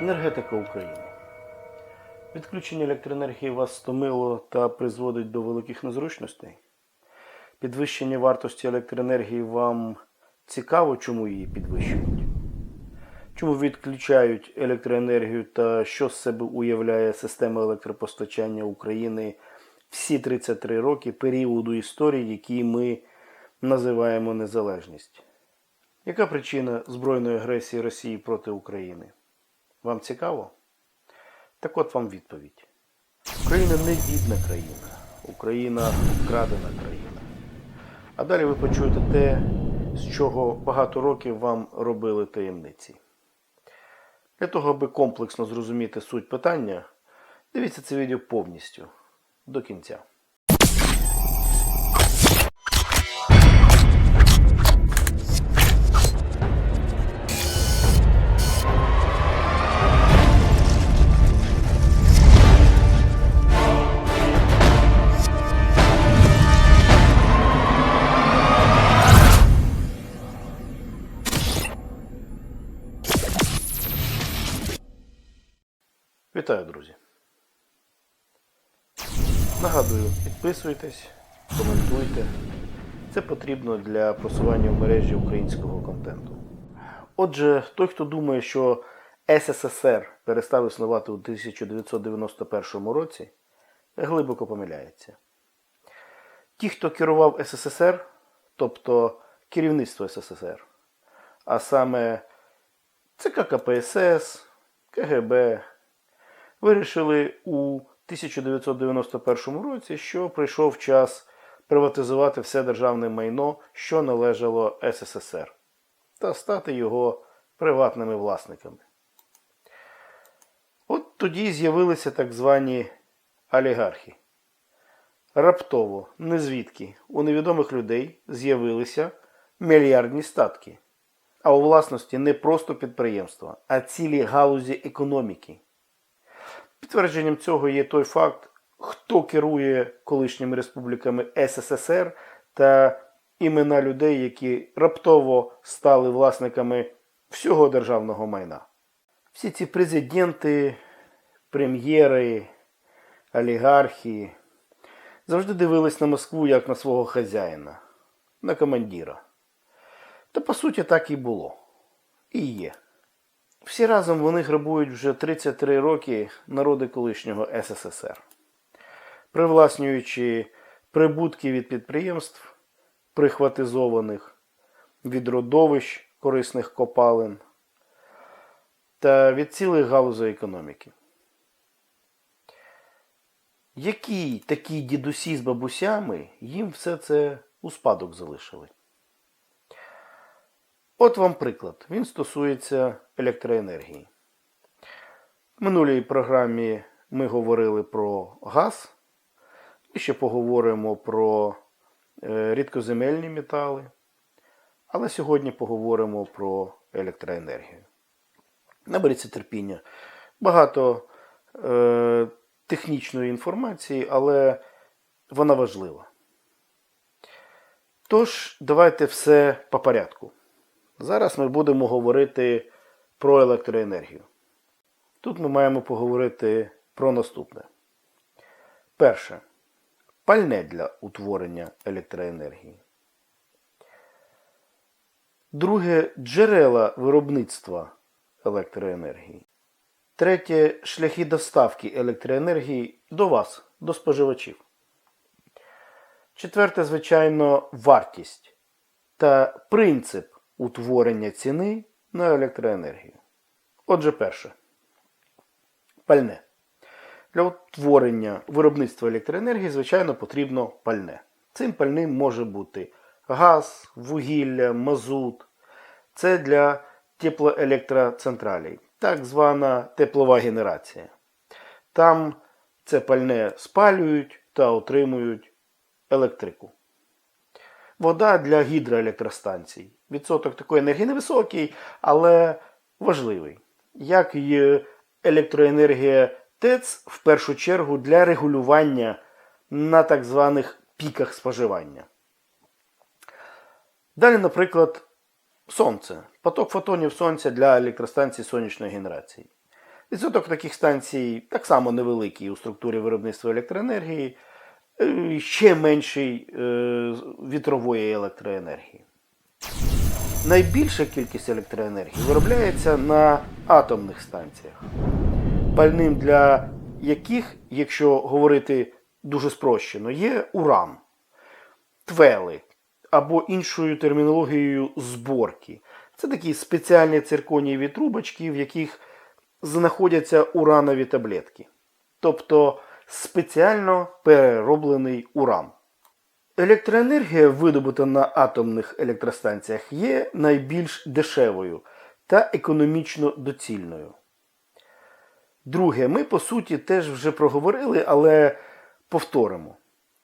Енергетика України. Відключення електроенергії вас стомило та призводить до великих незручностей. Підвищення вартості електроенергії вам цікаво, чому її підвищують? Чому відключають електроенергію та що з себе уявляє система електропостачання України всі 33 роки періоду історії, який ми називаємо незалежність? Яка причина збройної агресії Росії проти України? Вам цікаво? Так от вам відповідь. Україна не бідна країна, Україна вкрадена країна. А далі ви почуєте те, з чого багато років вам робили таємниці. Для того, аби комплексно зрозуміти суть питання, дивіться це відео повністю до кінця. Вітаю, друзі! Нагадую, підписуйтесь, коментуйте. Це потрібно для просування в мережі українського контенту. Отже, той, хто думає, що СССР перестав існувати у 1991 році, глибоко помиляється. Ті, хто керував СССР, тобто керівництво СССР, а саме ЦК КПСС, КГБ, вирішили у 1991 році, що прийшов час приватизувати все державне майно, що належало СССР, та стати його приватними власниками. От тоді з'явилися так звані олігархи. Раптово, незвідки, у невідомих людей з'явилися мільярдні статки, а у власності не просто підприємства, а цілі галузі економіки. Підтвердженням цього є той факт, хто керує колишніми республіками СССР та імена людей, які раптово стали власниками всього державного майна. Всі ці президенти, прем'єри, олігархи завжди дивились на Москву як на свого хазяїна, на командира. Та по суті так і було. І є. Всі разом вони грабують вже 33 роки народи колишнього СССР, привласнюючи прибутки від підприємств, прихватизованих від родовищ корисних копалин та від цілих галузей економіки. Які такі дідусі з бабусями їм все це у спадок залишили? От вам приклад. Він стосується електроенергії. В минулій програмі ми говорили про газ. Ми ще поговоримо про е, рідкоземельні метали. Але сьогодні поговоримо про електроенергію. Наберіться терпіння. Багато е, технічної інформації, але вона важлива. Тож, давайте все по порядку. Зараз ми будемо говорити про електроенергію. Тут ми маємо поговорити про наступне. Перше. Пальне для утворення електроенергії. Друге джерела виробництва електроенергії. Третє шляхи доставки електроенергії до вас, до споживачів. Четверте, звичайно, вартість та принцип утворення ціни на електроенергію. Отже, перше. Пальне. Для утворення виробництва електроенергії, звичайно, потрібно пальне. Цим пальним може бути газ, вугілля, мазут. Це для теплоелектроцентралей, так звана теплова генерація. Там це пальне спалюють та отримують електрику. Вода для гідроелектростанцій. Відсоток такої енергії невисокий, але важливий. Як і електроенергія ТЕЦ в першу чергу для регулювання на так званих піках споживання. Далі, наприклад, сонце. Поток фотонів сонця для електростанцій сонячної генерації. Відсоток таких станцій так само невеликий у структурі виробництва електроенергії, ще менший е, вітрової електроенергії. Найбільша кількість електроенергії виробляється на атомних станціях, пальним для яких, якщо говорити дуже спрощено, є уран, твели або іншою термінологією зборки. Це такі спеціальні цирконієві трубочки, в яких знаходяться уранові таблетки, тобто спеціально перероблений уран. Електроенергія, видобута на атомних електростанціях, є найбільш дешевою та економічно доцільною. Друге, ми по суті теж вже проговорили, але повторимо.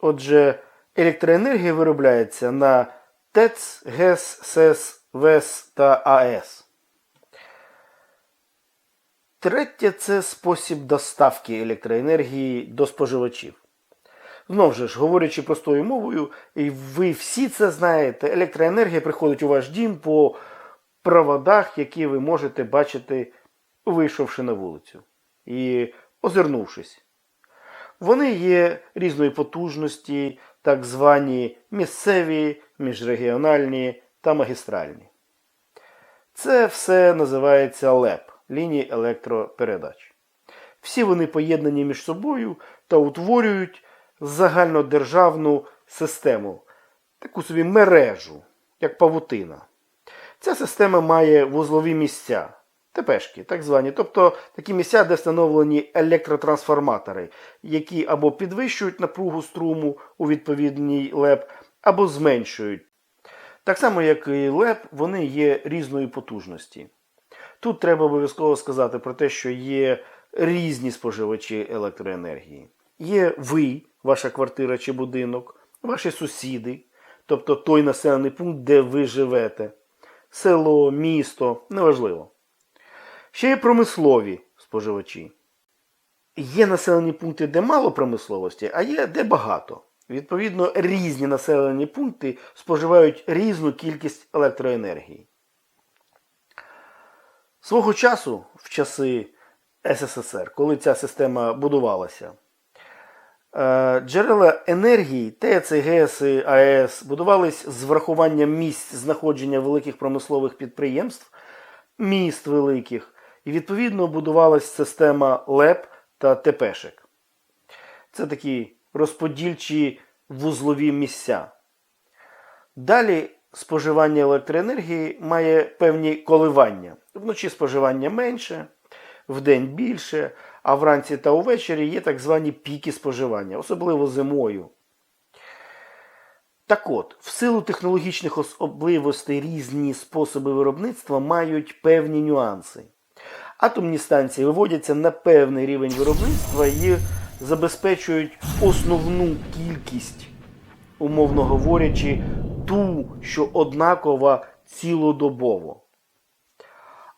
Отже, електроенергія виробляється на ТЕЦ, ГЕС, СЕС, ВЕС та АЕС. Третє це спосіб доставки електроенергії до споживачів. Знову ж, говорячи простою мовою, і ви всі це знаєте, електроенергія приходить у ваш дім по проводах, які ви можете бачити, вийшовши на вулицю і озирнувшись. Вони є різної потужності, так звані місцеві, міжрегіональні та магістральні. Це все називається ЛЕП лінії електропередач. Всі вони поєднані між собою та утворюють загальнодержавну систему, таку собі мережу, як павутина. Ця система має вузлові місця, ТПшки, так звані, тобто такі місця, де встановлені електротрансформатори, які або підвищують напругу струму у відповідній ЛЕП, або зменшують. Так само, як і ЛЕП, вони є різної потужності. Тут треба обов'язково сказати про те, що є різні споживачі електроенергії. Є ви, ваша квартира чи будинок, ваші сусіди, тобто той населений пункт, де ви живете, село, місто, неважливо. Ще є промислові споживачі. Є населені пункти, де мало промисловості, а є де багато. Відповідно, різні населені пункти споживають різну кількість електроенергії. Свого часу, в часи СССР, коли ця система будувалася, е, джерела енергії, ТЕЦ, ГЕС, АЕС будувались з врахуванням місць знаходження великих промислових підприємств, міст великих, і відповідно будувалась система ЛЕП та ТПшек. Це такі розподільчі вузлові місця. Далі споживання електроенергії має певні коливання. Вночі споживання менше, вдень більше, а вранці та увечері є так звані піки споживання, особливо зимою. Так от, в силу технологічних особливостей різні способи виробництва мають певні нюанси. Атомні станції виводяться на певний рівень виробництва і забезпечують основну кількість, умовно говорячи, ту, що однакова цілодобово.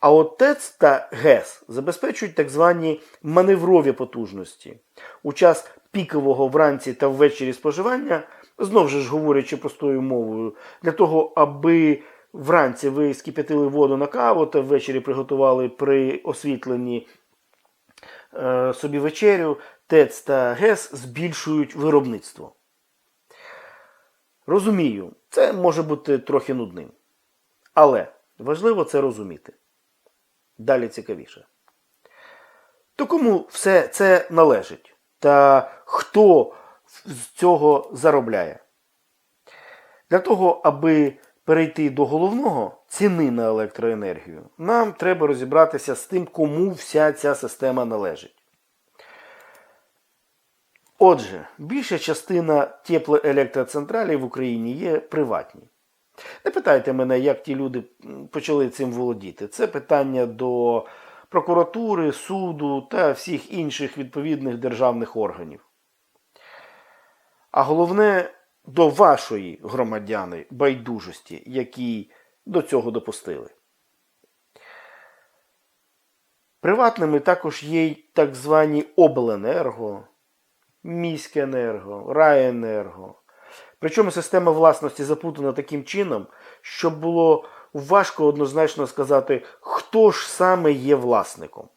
А от ТЕЦ та ГЕС забезпечують так звані маневрові потужності. У час пікового вранці та ввечері споживання, знову ж говорячи простою мовою, для того, аби вранці ви скип'ятили воду на каву та ввечері приготували при освітленні е, собі вечерю, ТЕЦ та ГЕС збільшують виробництво. Розумію, це може бути трохи нудним. Але важливо це розуміти. Далі цікавіше. То кому все це належить? Та хто з цього заробляє? Для того, аби перейти до головного ціни на електроенергію, нам треба розібратися з тим, кому вся ця система належить. Отже, більша частина теплоелектроцентралів в Україні є приватні. Не питайте мене, як ті люди почали цим володіти. Це питання до прокуратури, суду та всіх інших відповідних державних органів. А головне до вашої громадяни байдужості, які до цього допустили. Приватними також є й так звані обленерго, міськенерго, райенерго. Причому система власності запутана таким чином, щоб було важко однозначно сказати, хто ж саме є власником.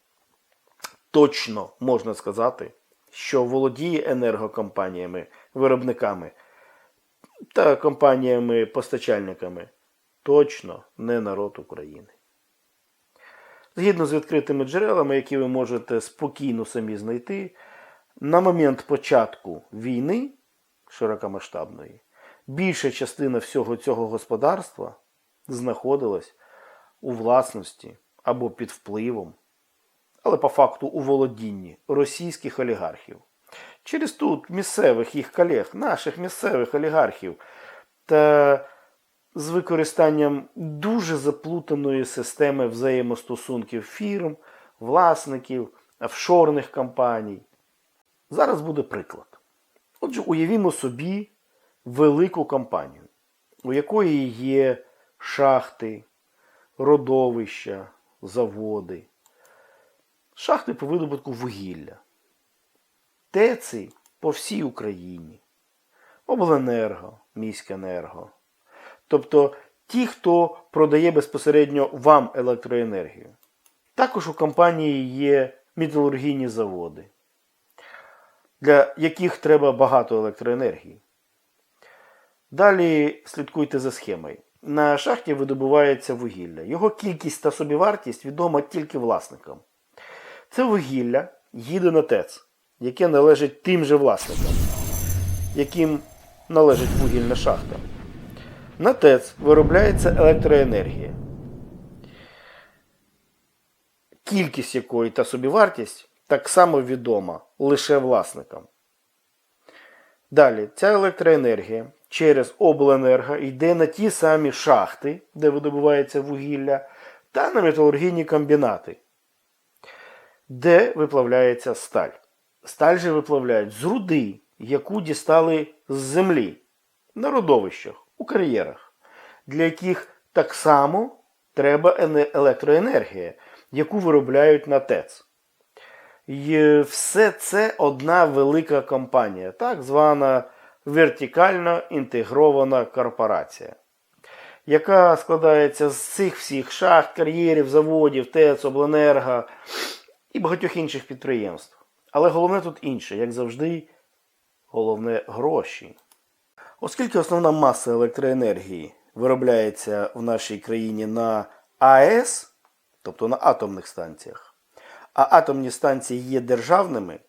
точно можна сказати, що володіє енергокомпаніями, виробниками та компаніями-постачальниками точно не народ України. Згідно з відкритими джерелами, які ви можете спокійно самі знайти, на момент початку війни широкомасштабної більша частина всього цього господарства знаходилась у власності або під впливом, але по факту у володінні російських олігархів. Через тут місцевих їх колег, наших місцевих олігархів та з використанням дуже заплутаної системи взаємостосунків фірм, власників, офшорних компаній. Зараз буде приклад. Отже, уявімо собі велику компанію, у якої є шахти, родовища, заводи, шахти по видобутку вугілля, ТЕЦи по всій Україні, обленерго, міськенерго. Тобто ті, хто продає безпосередньо вам електроенергію. Також у компанії є металургійні заводи, для яких треба багато електроенергії. Далі слідкуйте за схемою. На шахті видобувається вугілля. Його кількість та собівартість відома тільки власникам. Це вугілля їде на ТЕЦ, яке належить тим же власникам, яким належить вугільна шахта. На ТЕЦ виробляється електроенергія, кількість якої та собівартість так само відома лише власникам. Далі, ця електроенергія через обленерго йде на ті самі шахти, де видобувається вугілля, та на металургійні комбінати, де виплавляється сталь. Сталь же виплавляють з руди, яку дістали з землі на родовищах, у кар'єрах, для яких так само треба електроенергія, яку виробляють на ТЕЦ. І все це одна велика компанія, так звана вертикально інтегрована корпорація, яка складається з цих всіх шахт, кар'єрів, заводів, ТЕЦ, Обленерго і багатьох інших підприємств. Але головне тут інше, як завжди, головне гроші. Оскільки основна маса електроенергії виробляється в нашій країні на АЕС, тобто на атомних станціях, а атомні станції є державними,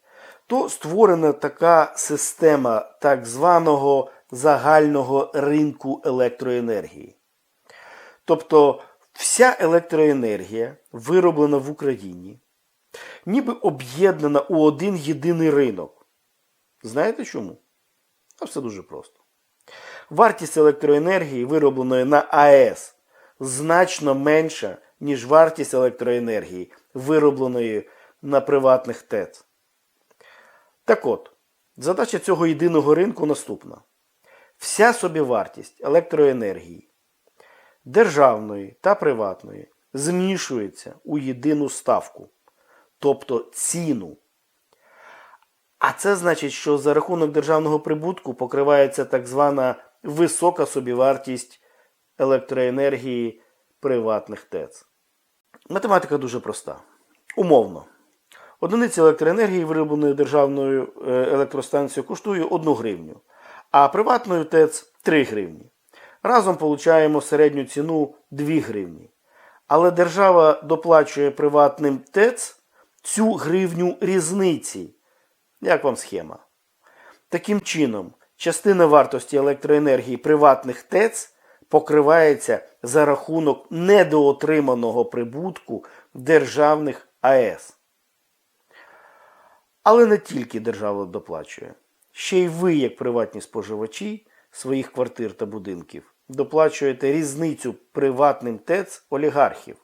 то створена така система так званого загального ринку електроенергії. Тобто вся електроенергія, вироблена в Україні, ніби об'єднана у один єдиний ринок. Знаєте чому? А все дуже просто. Вартість електроенергії, виробленої на АЕС, значно менша, ніж вартість електроенергії, виробленої на приватних ТЕЦ. Так от, задача цього єдиного ринку наступна. Вся собівартість електроенергії, державної та приватної, змішується у єдину ставку, тобто ціну. А це значить, що за рахунок державного прибутку покривається так звана висока собівартість електроенергії приватних ТЕЦ. Математика дуже проста. Умовно. Одиниця електроенергії, виробленої державною е, електростанцією, коштує 1 гривню, а приватною ТЕЦ 3 гривні. Разом получаємо середню ціну 2 гривні. Але держава доплачує приватним ТЕЦ цю гривню різниці. Як вам схема? Таким чином, частина вартості електроенергії приватних ТЕЦ покривається за рахунок недоотриманого прибутку державних АЕС. Але не тільки держава доплачує. Ще й ви, як приватні споживачі своїх квартир та будинків, доплачуєте різницю приватним ТЕЦ олігархів.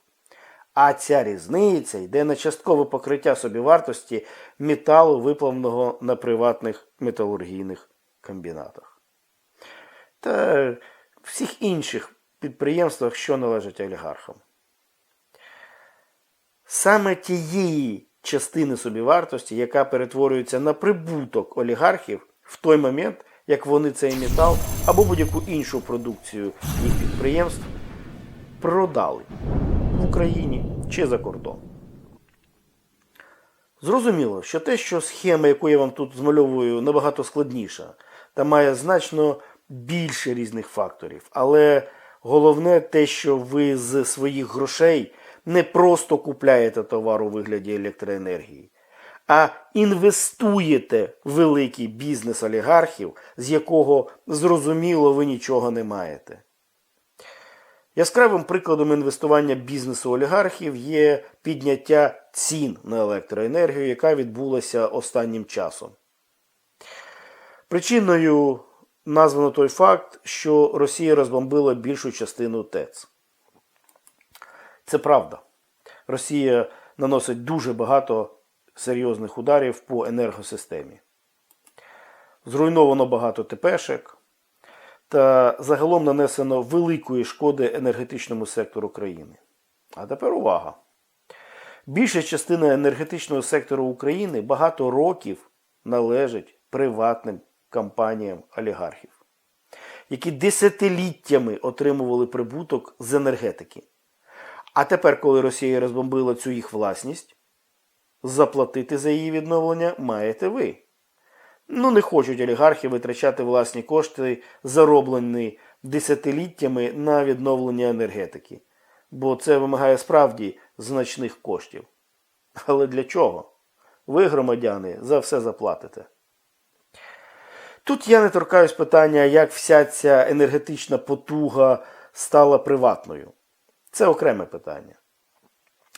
А ця різниця йде на часткове покриття собівартості металу, виплавного на приватних металургійних комбінатах. Та всіх інших підприємствах, що належать олігархам. Саме тієї частини собівартості, яка перетворюється на прибуток олігархів в той момент, як вони цей метал або будь-яку іншу продукцію їх підприємств продали в Україні чи за кордон. Зрозуміло, що те, що схема, яку я вам тут змальовую, набагато складніша та має значно більше різних факторів. Але головне те, що ви з своїх грошей не просто купляєте товар у вигляді електроенергії, а інвестуєте в великий бізнес олігархів, з якого зрозуміло ви нічого не маєте. Яскравим прикладом інвестування бізнесу олігархів є підняття цін на електроенергію, яка відбулася останнім часом. Причиною названо той факт, що Росія розбомбила більшу частину ТЕЦ. Це правда. Росія наносить дуже багато серйозних ударів по енергосистемі. Зруйновано багато ТПшек, та загалом нанесено великої шкоди енергетичному сектору країни. А тепер увага. Більша частина енергетичного сектору України багато років належить приватним компаніям олігархів, які десятиліттями отримували прибуток з енергетики. А тепер, коли Росія розбомбила цю їх власність, заплатити за її відновлення маєте ви. Ну, не хочуть олігархи витрачати власні кошти, зароблені десятиліттями на відновлення енергетики, бо це вимагає справді значних коштів. Але для чого? Ви, громадяни, за все заплатите. Тут я не торкаюсь питання, як вся ця енергетична потуга стала приватною. Це окреме питання.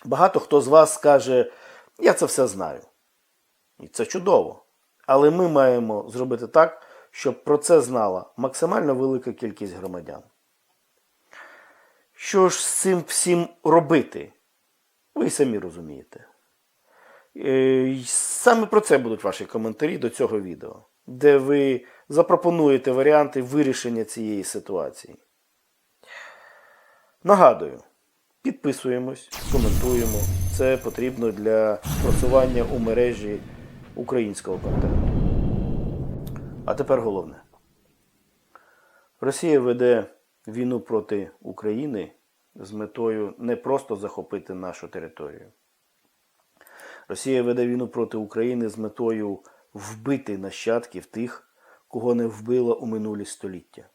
Багато хто з вас скаже, я це все знаю. І це чудово. Але ми маємо зробити так, щоб про це знала максимально велика кількість громадян. Що ж з цим всім робити? Ви самі розумієте. Е, Саме про це будуть ваші коментарі до цього відео, де ви запропонуєте варіанти вирішення цієї ситуації. Нагадую, підписуємось, коментуємо. Це потрібно для просування у мережі українського контенту. А тепер головне. Росія веде війну проти України з метою не просто захопити нашу територію. Росія веде війну проти України з метою вбити нащадків тих, кого не вбила у минулі століття,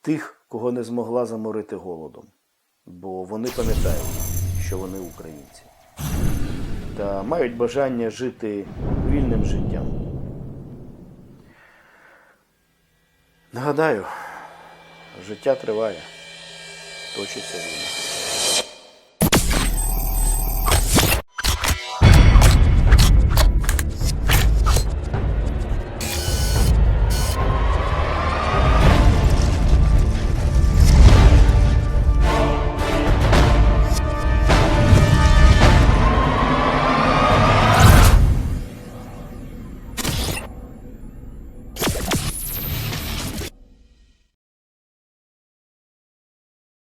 тих, кого не змогла заморити голодом, бо вони пам'ятають, що вони українці та мають бажання жити вільним життям. Нагадаю, життя триває, точиться війна.